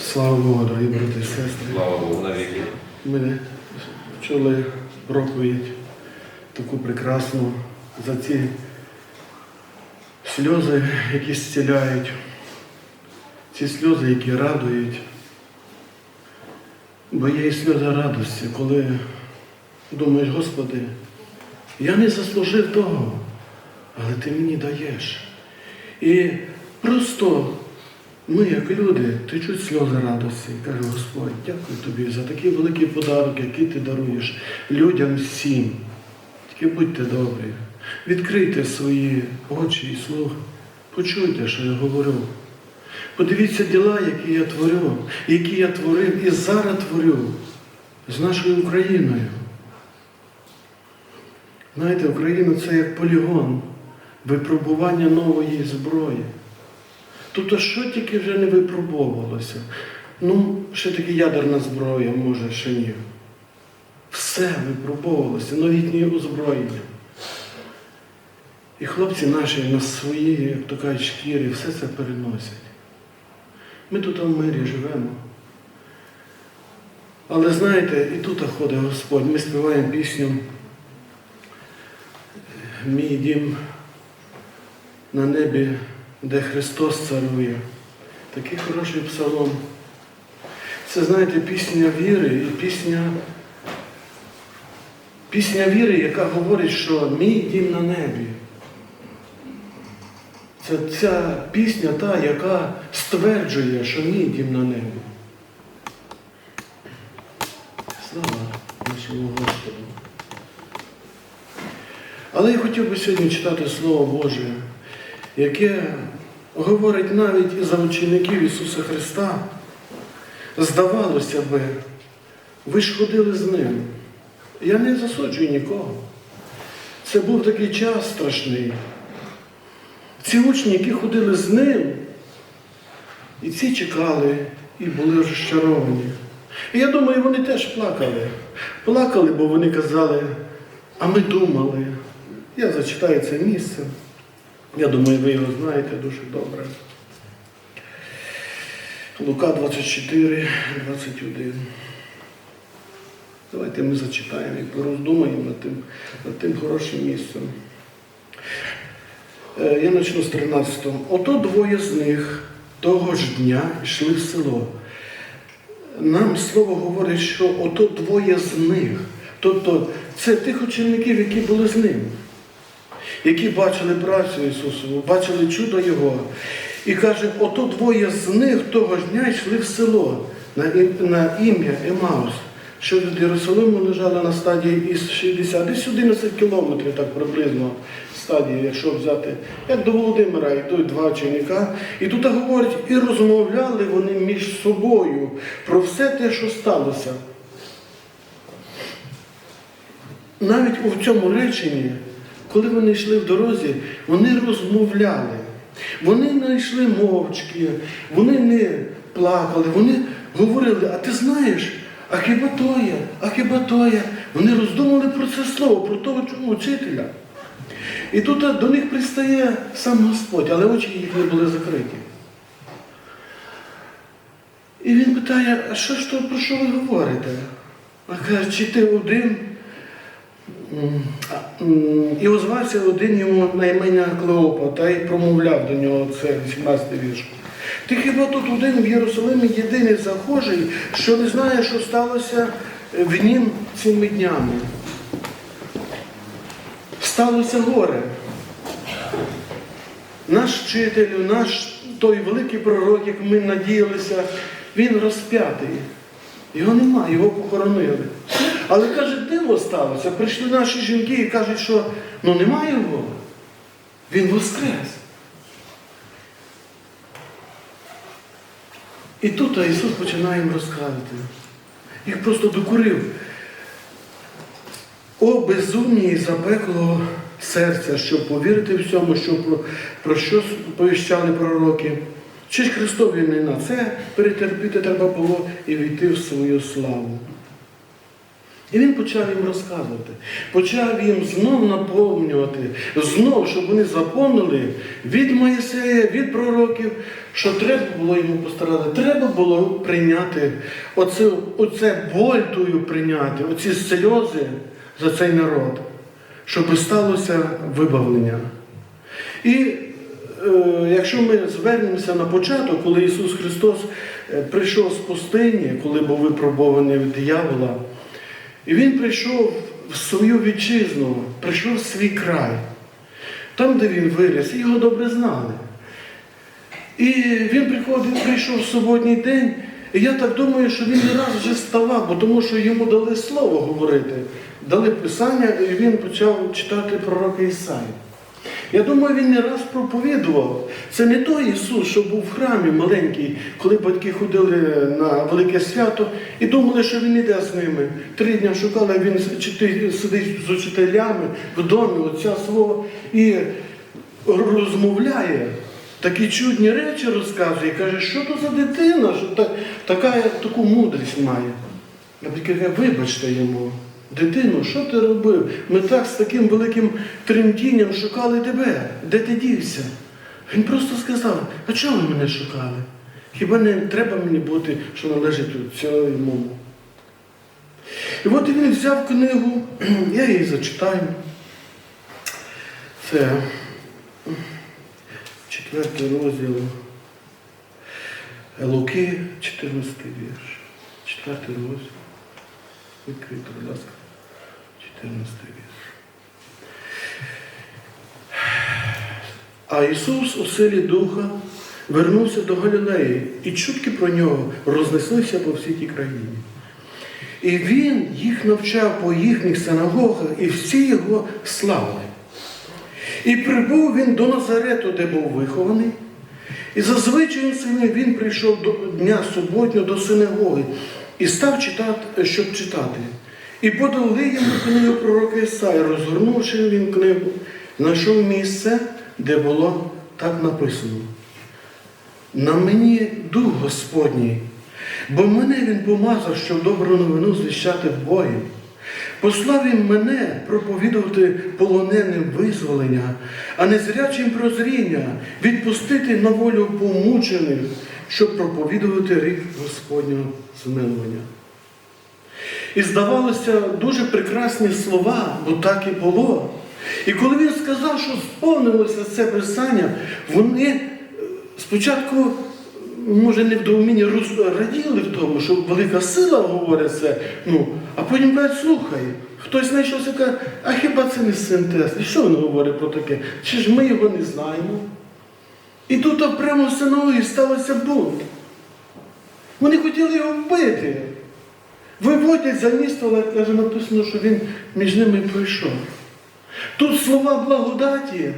Слава Богу, дорогі брати і сестри. Слава Богу навіки. Ми чули проповідь таку прекрасну за ці сльози, які зціляють, ці сльози, які радують. Бо є і сльози радості, коли думаєш, Господи, я не заслужив того, але Ти мені даєш. І просто ми, як люди, течуть сльози радості. Каже, Господь, дякую тобі за такий великий подарок, який ти даруєш людям всім. Тільки будьте добрі, відкрийте свої очі і слух, почуйте, що я говорю. Подивіться діла, які я творю, які я творив і зараз творю з нашою Україною. Знаєте, Україна це як полігон випробування нової зброї. Тобто, що тільки вже не випробовувалося? Ну, ще таки ядерна зброя, може, ще ні. Все випробовувалося, новітнє озброєння. І хлопці наші на свої, як то кажуть, шкірі, все це переносять. Ми тут в мирі живемо. Але знаєте, і тут ходить Господь. Ми співаємо пісню Мій дім на небі, де Христос царує. Такий хороший псалом. Це, знаєте, пісня віри і пісня, пісня віри, яка говорить, що мій дім на небі. Це ця пісня та, яка стверджує, що мій дім на небі. Слава нашому Господу. Але я хотів би сьогодні читати Слово Боже, яке говорить навіть і за учеників Ісуса Христа. Здавалося би, ви ж ходили з ним. Я не засуджую нікого. Це був такий час страшний. Ці учні, які ходили з ним, і ці чекали і були розчаровані. І я думаю, вони теж плакали. Плакали, бо вони казали, а ми думали. Я зачитаю це місце. Я думаю, ви його знаєте дуже добре. Лука 24, 21. Давайте ми зачитаємо і пороздумаємо над тим, над тим хорошим місцем. Е, Я почну з 13-го. Ото двоє з них того ж дня йшли в село. Нам слово говорить, що ото двоє з них. Тобто це тих учеників, які були з ним, які бачили працю Ісусову, бачили чудо Його. І каже, ото двоє з них того ж дня йшли в село на, ім'я Емаус, що від Єрусалиму лежало на стадії із 60, десь 11 кілометрів, так приблизно стадії, якщо взяти, як до Володимира йдуть два ученика. І тут говорить, і розмовляли вони між собою про все те, що сталося. Навіть у цьому реченні, коли вони йшли в дорозі, вони розмовляли. Вони не йшли мовчки, вони не плакали, вони говорили, а ти знаєш, а хіба то є, а хіба то є. Вони роздумували про це слово, про того учителя. І тут до них пристає сам Господь, але очі їх не були закриті. І він питає, а що ж то, про що ви говорите? А каже, чи ти один? І озвався один йому на імення Клеопа, та й промовляв до нього це 18 вірш. Ти хіба тут один в Єрусалимі єдиний захожий, що не знає, що сталося в нім цими днями? Сталося горе. Наш вчитель, наш той великий пророк, як ми надіялися, він розп'ятий. Його немає, його похоронили. Але каже, диво сталося. Прийшли наші жінки і кажуть, що ну немає його. Він воскрес. І тут Ісус починає їм розказувати. Їх просто докурив. О, безумні і запеклого серця, щоб повірити всьому, що про, про що повіщали пророки. Чи ж Христові не на це перетерпіти треба було і війти в свою славу. І він почав їм розказувати, почав їм знов наповнювати, знов, щоб вони запомнили від Моїсея, від пророків, що треба було йому постарати, треба було прийняти оце, оце боль тую прийняти, оці сльози за цей народ, щоб сталося вибавлення. І е, якщо ми звернемося на початок, коли Ісус Христос е, прийшов з пустині, коли був випробований від диявола, і Він прийшов в свою вітчизну, прийшов в свій край, там, де він виріс, його добре знали. І він приходив, прийшов в суботній день, і я так думаю, що він не раз вже ставав, бо тому що йому дали слово говорити, дали писання, і він почав читати пророка Ісаї. Я думаю, він не раз проповідував. Це не той Ісус, що був в храмі маленький, коли батьки ходили на велике свято і думали, що він іде з ними. Три дні шукали, він сидить з учителями в домі отця свого і розмовляє. Такі чудні речі розказує, каже, що то за дитина, що так, така, таку мудрість має. Я тільки вибачте йому, дитину, що ти робив? Ми так з таким великим тремтінням шукали тебе. Де ти дівся? Він просто сказав, а чого ви мене шукали? Хіба не треба мені бути, що належить цьому? І от він взяв книгу, я її зачитаю. Це четвертий розділ Луки, 14 вірш. Четвертий розділ. Відкрито, будь ласка. 14 вірш. А Ісус у силі Духа вернувся до Галілеї, і чутки про нього рознеслися по всій тій країні. І він їх навчав по їхніх синагогах, і всі його славили. І прибув він до Назарету, де був вихований. І за звичаєм своїм він прийшов до дня суботнього до синагоги і став читати, щоб читати. І подали йому книгу пророка Ісаї, розгорнувши він книгу, знайшов місце, де було так написано. На мені дух Господній, бо мене він помазав, щоб добру новину звіщати в бої. Послав він мене проповідувати полоненим визволення, а незрячим прозріння, відпустити на волю помучених, щоб проповідувати рік Господнього змилування. І здавалося дуже прекрасні слова, бо так і було. І коли він сказав, що сповнилося це писання, вони спочатку, може, не в доумінні роз- раділи в тому, що велика сила говорить це, ну, а потім кажуть, слухай, хтось знайшовся каже, а хіба це не синтез? І що він говорить про таке? Чи ж ми його не знаємо? І тут прямо в синові сталося бунт. Вони хотіли його вбити. Виводять за місто, але каже, написано, що він між ними пройшов. Тут слова благодаті,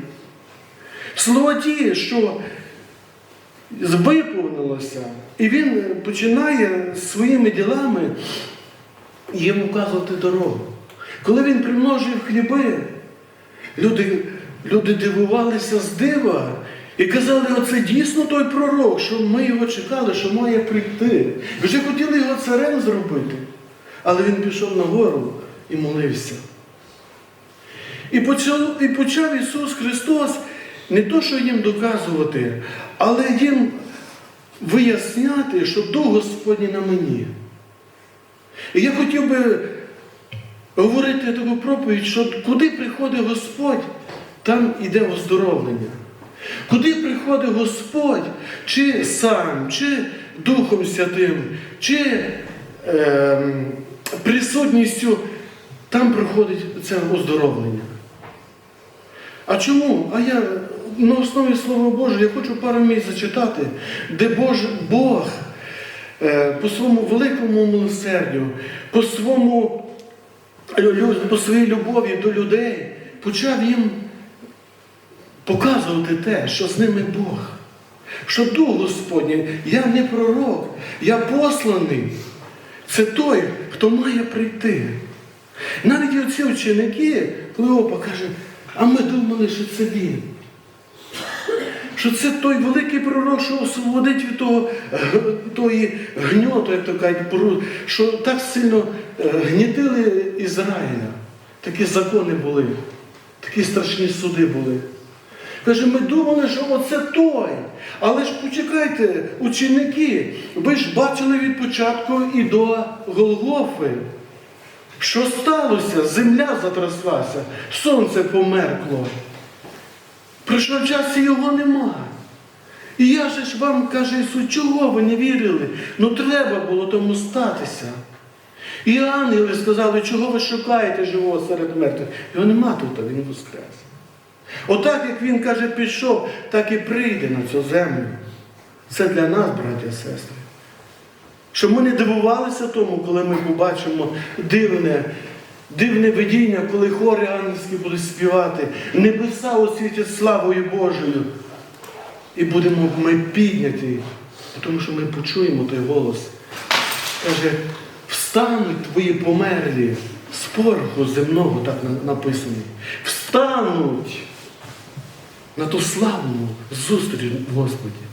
слова ті, що виповнилося. І він починає своїми ділами їм указувати дорогу. Коли він примножив хліби, люди, люди дивувалися з дива і казали, оце дійсно той пророк, що ми його чекали, що має прийти. Вже хотіли його царем зробити. Але він пішов на гору і молився. І почав, і почав Ісус Христос не то, що їм доказувати, але їм виясняти, що Дух Господній на мені. І я хотів би говорити таку проповідь, що куди приходить Господь, там іде оздоровлення. Куди приходить Господь, чи сам, чи Духом Святим, чи ем, присутністю, там приходить це оздоровлення. А чому? А я на основі Слова Божого я хочу пару місць зачитати, де Бож, Бог е, по своєму великому милосердю, по, своєму, по своїй любові до людей почав їм показувати те, що з ними Бог. Що Дух Господній, я не пророк, я посланий. Це той, хто має прийти. Навіть оці ученики, Клеопа каже, а ми думали, що це він. Що це той великий пророк, що освободить від того, г- тої гньоту, як то кажуть, що так сильно е, гнітили Ізраїля. Такі закони були, такі страшні суди були. Каже, ми думали, що оце той. Але ж почекайте, ученики, ви ж бачили від початку і до Голгофи. Що сталося? Земля затряслася, сонце померкло. Прийшов час і його нема. І я же ж вам каже Ісус, чого ви не вірили? Ну треба було тому статися. І ангели сказали, чого ви шукаєте живого серед мертвих? Його нема тут, він воскрес. Отак, як він каже, пішов, так і прийде на цю землю. Це для нас, браті і сестри. Щоб ми не дивувалися тому, коли ми побачимо дивне, дивне видіння, коли хори ангельські будуть співати, небеса освітять славою Божою. І будемо ми підняті, тому що ми почуємо той голос. Каже, встануть твої померлі з пороху земного, так написано. Встануть на ту славну зустріч Господі.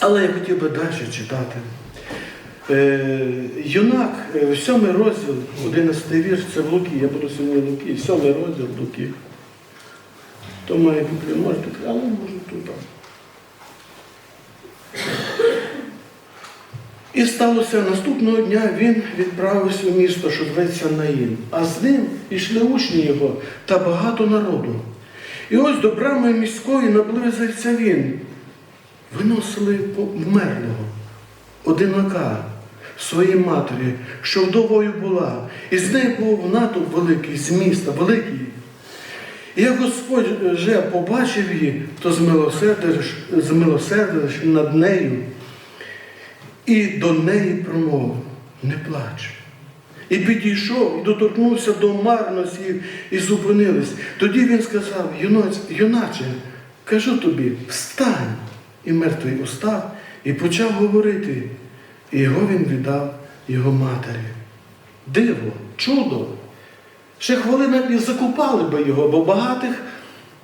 Але я хотів би далі читати. Е, юнак, е, сьомий розділ, 11 вірш, це в Луки, я буду в Луки, сьомий розділ Луки. То має Біблію можете, але можу тут. І сталося наступного дня він відправився в місто, що зветься Наїн, а з ним ішли учні його та багато народу. І ось до брами міської наблизився він. Виносили вмерлого, одинака своїй матері, що вдовою була, і з нею був натовп великий з міста, великий. І як Господь вже побачив її, то змилосердивши над нею, і до неї промовив, не плач. І підійшов, і доторкнувся до марності і зупинились. Тоді він сказав, юначе, кажу тобі, встань. І мертвий устав і почав говорити. І його він віддав його матері. Диво, чудо. Ще хвилина і закопали би його, бо багатих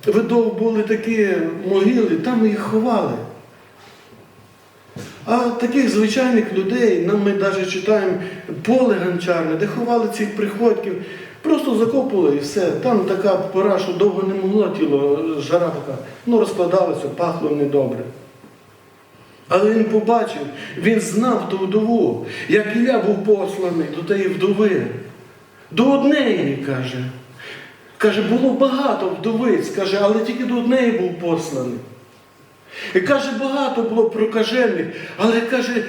видов були такі могили, там їх ховали. А таких звичайних людей, нам ми навіть читаємо поле гончарне, де ховали цих приходьків, просто закопували і все. Там така пора, що довго не могло тіло, жара така, ну розкладалося, пахло недобре. Але він побачив, він знав ту вдову, як Ілля був посланий до тієї вдови. До однеї, каже. Каже, було багато вдовиць, каже, але тільки до однеї був посланий. І каже, багато було прокажених, але каже,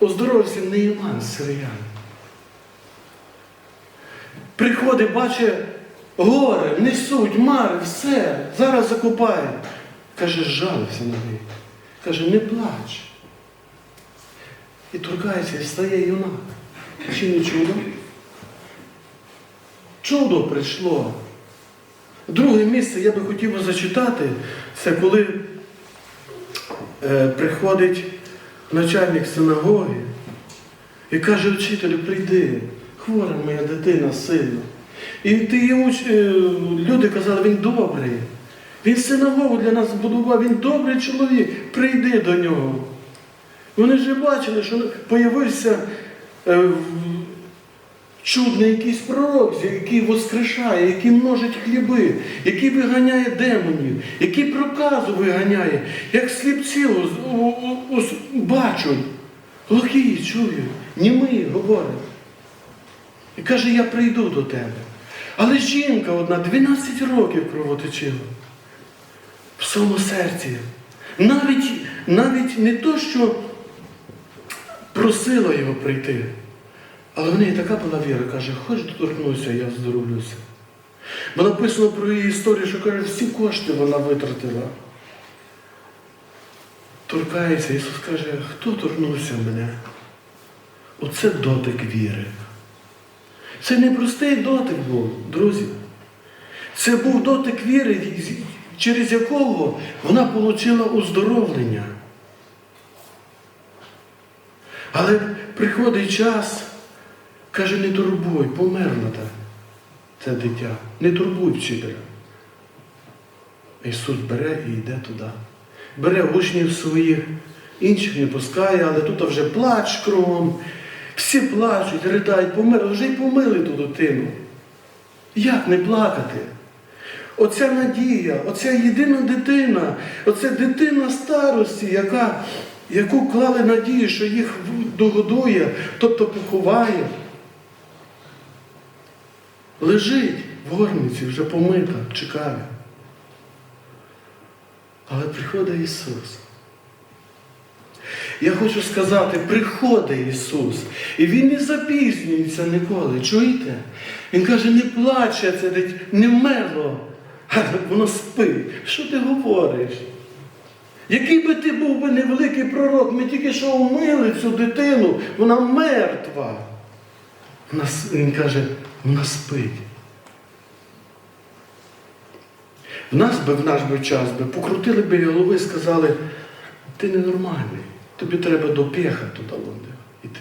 оздоровився не Іван Сириян. Приходить, бачить, горе, несуть, мари, все, зараз закопають. Каже, жалився на неї. Каже, не плач. І торкається, і стає юнак. Чи не чудо? Чудо прийшло. Друге місце я би хотів би зачитати, це коли е, приходить начальник синагоги і каже, вчителю, прийди, хвора моя дитина сильно. І ти йому, е, люди казали, він добрий. Він синагогу для нас збудував, він добрий чоловік, прийди до нього. Вони вже бачили, що появився е, чудний якийсь пророк, який воскрешає, який множить хліби, який виганяє демонів, який проказу виганяє, як сліпці бачать, глухі чують, німий говорить. І каже, я прийду до тебе. Але жінка одна 12 років кровоточила в своєму серці. Навіть, навіть не то, що просила його прийти, але в неї така була віра, каже, хоч доторкнуся, я здоровлюся. Бо написано про її історію, що каже, всі кошти вона витратила. Торкається, Ісус каже, хто торкнувся мене? Оце дотик віри. Це не простий дотик був, друзі. Це був дотик віри, через якого вона отримала оздоровлення. Але приходить час, каже, не турбуй, померла та це дитя. Не турбуй вчителя. Ісус бере і йде туди. бере учнів своїх, інших не пускає, але тут вже плач кругом. Всі плачуть, ридають, померли, вже й помили ту дитину. Як не плакати? Оця надія, оця єдина дитина, оця дитина старості, яка, яку клали надію, що їх догодує, тобто поховає. Лежить в горниці, вже помита, чекає. Але приходить Ісус. Я хочу сказати, приходить Ісус, і Він не запізнюється ніколи. Чуєте? Він каже, не плаче це не вмерло, воно спить. Що ти говориш? Який би ти був би невеликий пророк, ми тільки що умили цю дитину, вона мертва. Вона, він каже, вона спить. В нас би в наш би час би покрутили би голови і сказали, ти ненормальний, тобі треба до пеха туди йти.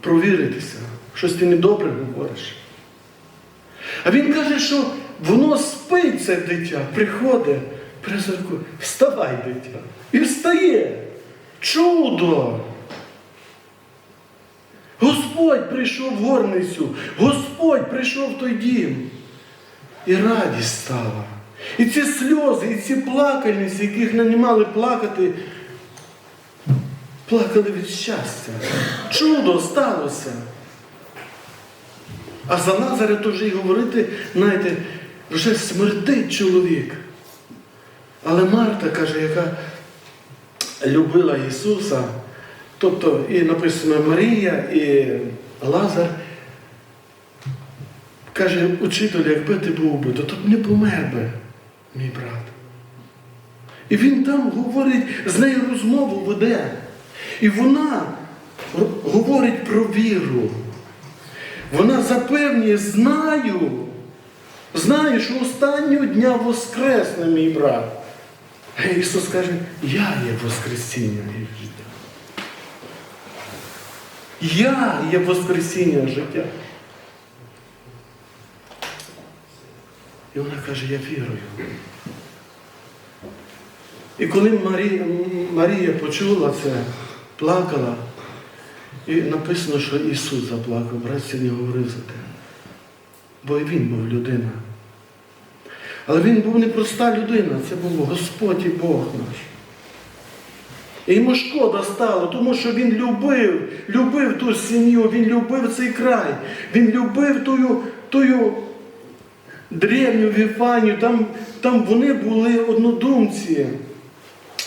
Провіритися, щось ти недобре говориш. А він каже, що воно спить, це дитя, приходить, призоркує, вставай, дитя. І встає. Чудо! Господь прийшов в горницю, Господь прийшов в той дім. І радість стала. І ці сльози, і ці плакальниці, яких не мали плакати, плакали від щастя. Чудо сталося. А за Лазаря то вже й говорити, знаєте, вже смертить чоловік. Але Марта каже, яка любила Ісуса, тобто і написано Марія, і Лазар, каже, учителю, якби ти був би, то тут не помер би, мій брат. І він там говорить, з нею розмову веде. І вона говорить про віру. Вона запевнює, знаю, знаю, що останнього дня воскресне мій брат. А Ісус каже, я є Воскресіння і життя. Я є Воскресіння життя. І вона каже, я вірую. І коли Марія, Марія почула це, плакала, і написано, що Ісус заплакав, брат сьогодні говорив за те. Бо і він був людина. Але він був не проста людина, це був Господь і Бог наш. І йому шкода стало, тому що він любив, любив ту сім'ю, він любив цей край, він любив тую, тую древню Віфанію, там, там вони були однодумці,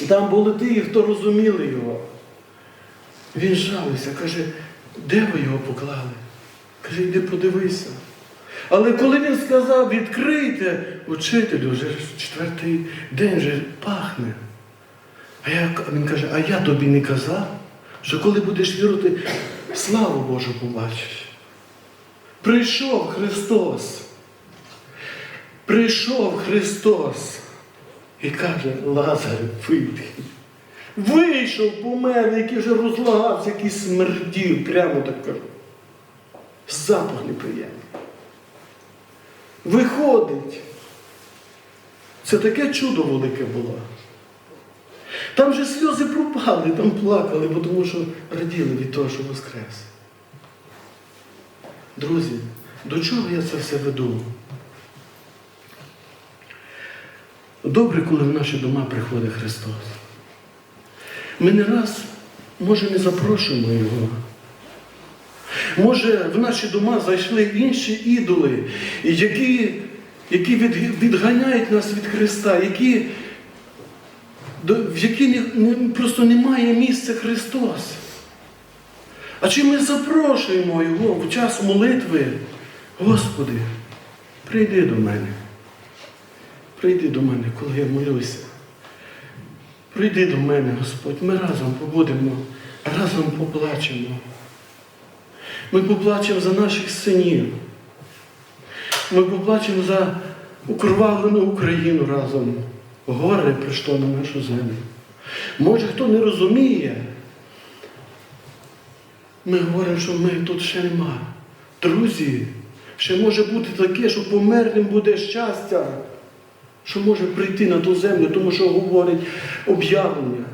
там були ті, хто розуміли його. Він жалився, каже, де ви його поклали? Каже, йди подивися. Але коли він сказав, відкрийте, учителю, вже четвертий день вже пахне. А я, він каже, а я тобі не казав, що коли будеш вірити, славу Божу побачиш. Прийшов Христос. Прийшов Христос і каже, Лазар, вийди. Вийшов помер, який вже розлагався, який смердів, прямо так кажу. Запах неприємний. Виходить. Це таке чудо велике було. Там же сльози пропали, там плакали, бо тому що раділи від того, що воскрес. Друзі, до чого я це все веду? Добре, коли в наші дома приходить Христос. Ми не раз, може, не запрошуємо Його. Може, в наші дома зайшли інші ідоли, які, які від- відганяють нас від Христа, які, в які не, не- просто немає місця Христос. А чи ми запрошуємо Його в час молитви? Господи, прийди до мене. Прийди до мене, коли я молюся. Прийди до мене, Господь, ми разом побудемо, разом поплачемо. Ми поплачемо за наших синів. Ми поплачемо за укровавлену Україну разом. Горе прийшло на нашу землю. Може, хто не розуміє, ми говоримо, що ми тут ще нема. Друзі, ще може бути таке, що померлим буде щастя. що може прийти на ту землю, тому що говорить об'явлення.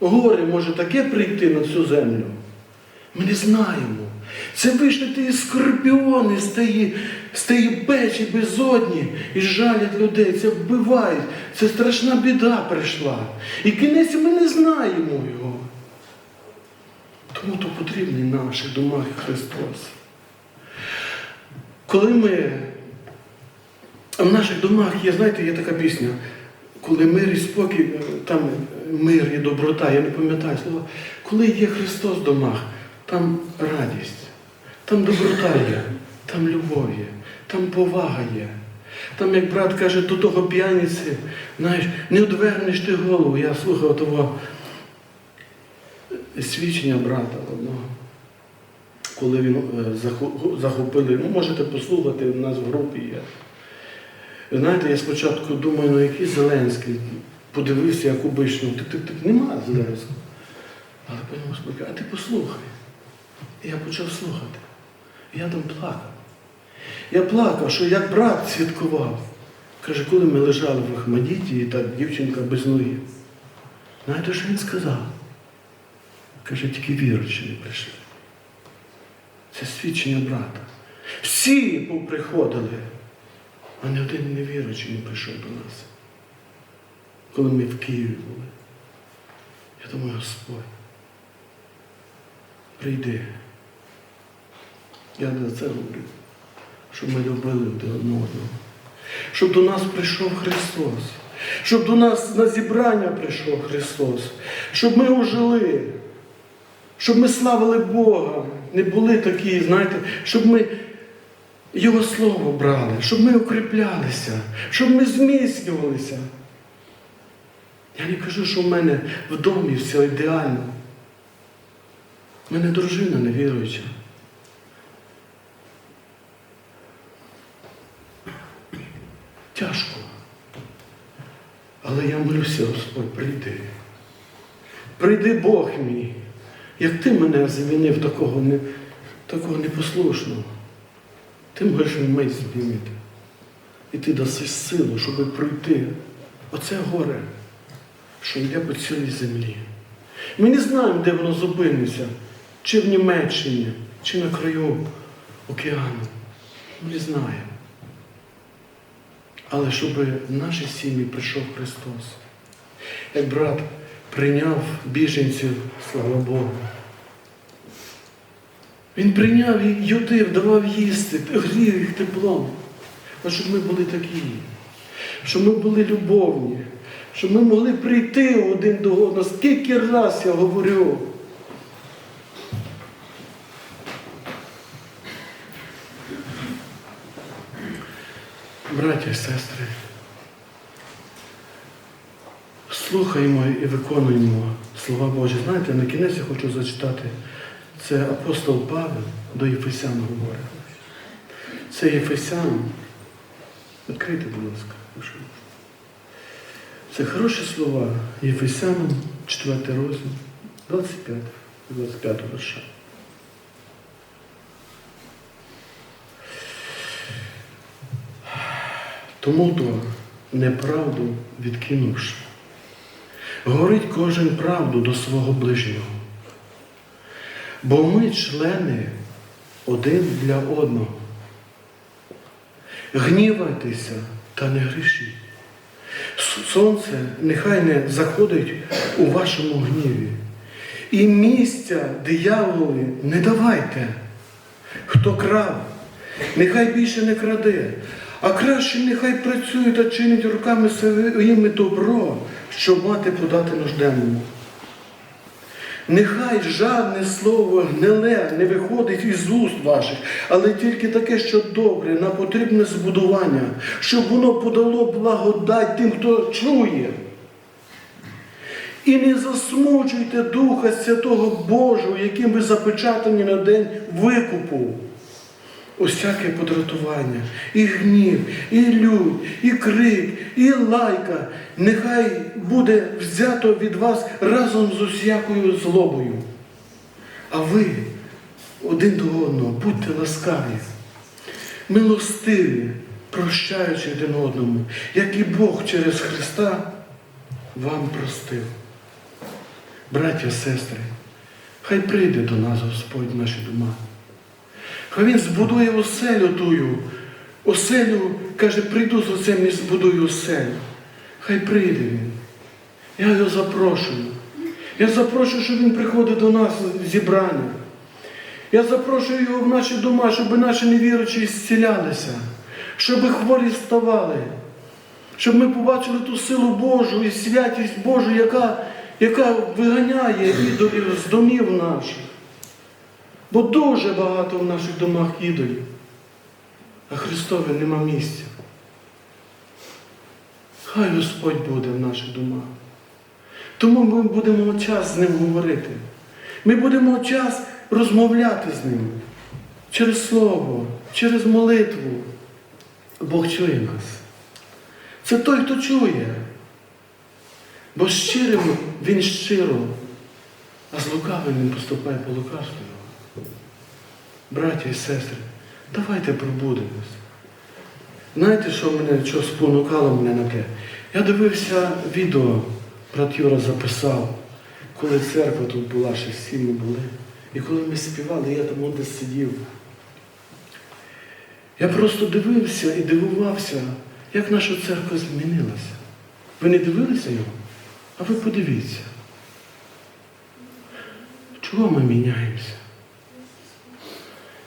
Горе може таке прийти на цю землю. Ми не знаємо. Це вийшли ті скорпіони з тієї, печі безодні і жалять людей, це вбивають. Це страшна біда прийшла. І кінець ми не знаємо його. Тому то потрібний наших домах Христос. Коли ми в наших домах є, знаєте, є така пісня, коли мир і спокій, е, там мир і доброта, я не пам'ятаю слова. Коли є Христос в домах, там радість, там доброта є, там любов є, там повага є. Там, як брат каже, до того п'яниці, знаєш, не одвернеш ти голову. Я слухав того свідчення брата одного, коли він е, захопили, ну можете послухати, у нас в групі є. Знаєте, я спочатку думаю, ну який Зеленський, подивився, як обично, так, так, так нема Зеленського. Але потім Господь а ти послухай. І я почав слухати. Я там плакав. Я плакав, що як брат святкував. Каже, коли ми лежали в Ахмадіті, і так дівчинка без ноги. Знаєте, що він сказав? Каже, тільки віручі не прийшли. Це свідчення брата. Всі поприходили, а ні один невіруючий не прийшов до нас. Коли ми в Києві були. Я думаю, Господь, прийди. Я за це говорю, щоб ми любили один одного. Щоб до нас прийшов Христос. Щоб до нас на зібрання прийшов Христос. Щоб ми ожили. Щоб ми славили Бога. Не були такі, знаєте, щоб ми Його Слово брали, щоб ми укріплялися, щоб ми зміцнювалися. Я не кажу, що в мене в домі все ідеально. У мене дружина невіруюча. Тяжко. Але я молюся, Господь, прийди. Прийди Бог мій. Як ти мене замінив такого, не, такого непослушного, ти можеш мить змінити. І ти даси силу, щоб пройти. Оце горе, що йде по цілій землі. Ми не знаємо, де воно зупиниться, чи в Німеччині, чи на краю океану. Ми не знаємо. Але щоб в наші сім'ї прийшов Христос. Як брат прийняв біженців, слава Богу. Він прийняв і юдив, давав їсти, грів їх теплом. А щоб ми були такі, щоб ми були любовні, щоб ми могли прийти один до одного. Скільки раз я говорю. Браття і сестри, слухаємо і виконуємо слова Божі. Знаєте, на кінець я хочу зачитати. Це апостол Павел до Єфесян говорить. Це Єфесян. Відкрийте, будь ласка, прошу. Це хороші слова Єфесянам, 4 розділ, 25, 25 верша. Тому то неправду відкинувши, говорить кожен правду до свого ближнього. Бо ми члени один для одного. Гнівайтеся та не грішіть. Сонце нехай не заходить у вашому гніві. І місця дияволові не давайте. Хто крав, нехай більше не краде, а краще нехай працює та чинить руками своїми добро, щоб мати подати нужденному. Нехай жадне слово гниле не виходить із уст ваших, але тільки таке, що добре, на потрібне збудування, щоб воно подало благодать тим, хто чує. І не засмучуйте Духа Святого Божого, яким ви запечатані на день викупу. Усяке подратування, і гнів, і лють, і крик, і лайка, нехай буде взято від вас разом з усякою злобою. А ви один до одного будьте ласкаві, милостиві, прощаючи один одному, як і Бог через Христа вам простив. Браття, сестри, хай прийде до нас Господь наші дома. Хай Він збудує оселю тую. Оселю, каже, прийду з оцем і збудую оселю. Хай прийде він. Я його запрошую. Я запрошую, щоб він приходив до нас зібрання. Я запрошую його в наші дома, щоб наші невіручі зцілялися, щоб хворі ставали, щоб ми побачили ту силу Божу і святість Божу, яка, яка виганяє ідолів з домів наших. Бо дуже багато в наших домах ідолів, а Христові нема місця. Хай Господь буде в наших домах. Тому ми будемо час з ним говорити. Ми будемо час розмовляти з ним через слово, через молитву. Бог чує нас. Це той, хто чує. Бо щирим він щиро, а з лукавим він поступає по лукавству. Браття і сестри, давайте пробудемось. Знаєте, що мене що спонукало мене на те? Я дивився відео, брат Юра записав, коли церква тут була, ще всі ми були. І коли ми співали, я там десь сидів. Я просто дивився і дивувався, як наша церква змінилася. Ви не дивилися його? А ви подивіться. Чого ми міняємося?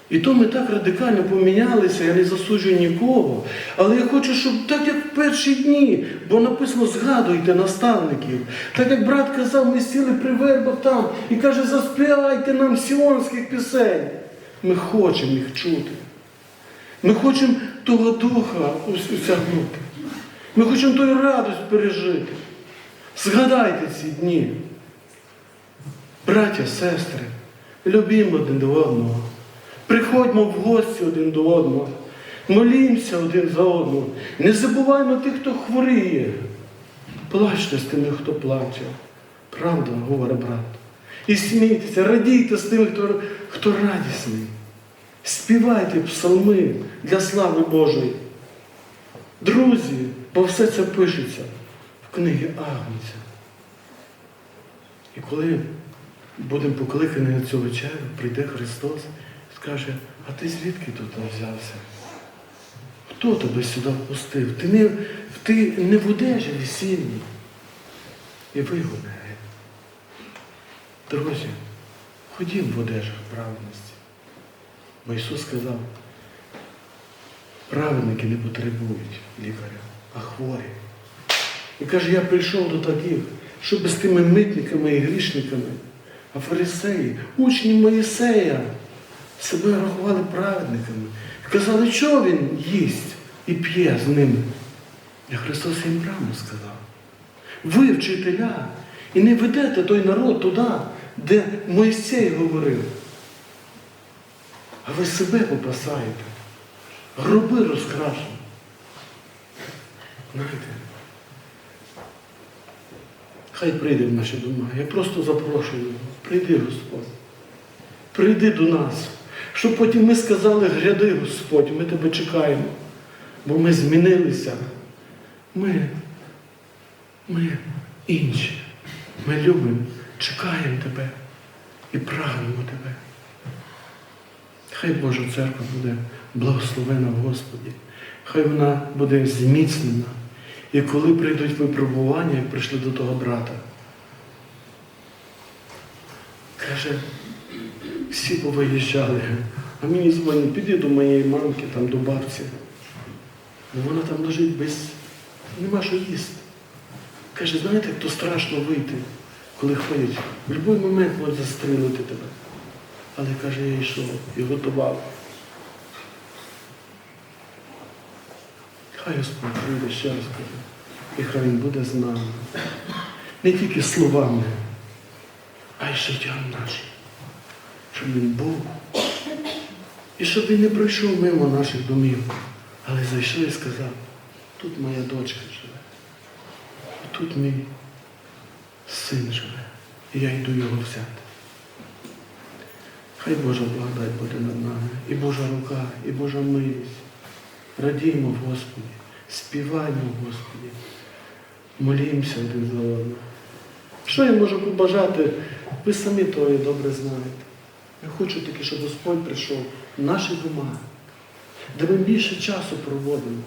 І то ми так радикально помінялися, я не засуджую нікого. Але я хочу, щоб так як в перші дні, бо написано згадуйте наставників. Так як брат казав, ми сіли при вербах там і каже, заспівайте нам сіонських пісень. Ми хочемо їх чути. Ми хочемо того духа усягнути. Ми хочемо ту радость пережити. Згадайте ці дні. Браття, сестри, любімо один до одного. Приходьмо в гості один до одного. Молімося один за одного. Не забуваймо тих, хто хворіє. Плачте з тими, хто плаче. Правда, говорить брат. І смійтеся, радійте з тими, хто, хто радісний. Співайте псалми для слави Божої. Друзі, бо все це пишеться в книгі Агнця. І коли будемо покликані на цю вечерю, прийде Христос, скаже, а ти звідки тут взявся? Хто тебе сюди впустив? Ти не, ти не в одежі весільній. І вигоне. Друзі, ходім в одежах праведності. Бо Ісус сказав, праведники не потребують лікаря, а хворі. І каже, я прийшов до таких, щоб з тими митниками і грішниками, а фарисеї, учні Моїсея, себе рахували праведниками. Казали, що він їсть і п'є з ними. І Христос їм прямо сказав. Ви, вчителя, і не ведете той народ туди, де Мойсей говорив. А ви себе попасаєте. Гроби розкрашені. Знаєте, хай прийде в наші дома. Я просто запрошую. Прийди, Господь. Прийди до нас. Щоб потім ми сказали, гряди, Господь, ми тебе чекаємо. Бо ми змінилися. Ми, ми інші. Ми любимо, чекаємо тебе і прагнемо тебе. Хай Божа церква буде благословена в Господі. Хай вона буде зміцнена. І коли прийдуть випробування, як прийшли до того брата, каже, всі повиїжджали, а мені дзвонять, піди до моєї мамки, там до бабці. Бо вона там лежить без, нема що їсти. Каже, знаєте, то страшно вийти, коли ходять. В будь-який момент можуть застрілити тебе. Але каже, я йшов і готував. Хай Господь прийде ще раз кажу. І хай Він буде з нами. Не тільки словами, а й життям нашим. Щоб він був. І щоб він не пройшов мимо наших домів, але зайшов і сказав, тут моя дочка живе, тут мій син живе. І я йду його взяти. Хай Божа благодать буде над нами, і Божа рука, і Божа милість, радіємо Господі, співаємо в Господі, молімося один за одного. Що я можу побажати? Ви самі того добре знаєте. Я хочу таки, щоб Господь прийшов в наші дома, де ми більше часу проводимо.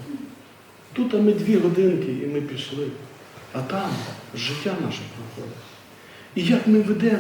Тут а ми дві годинки і ми пішли, а там життя наше проходить. І як ми ведемо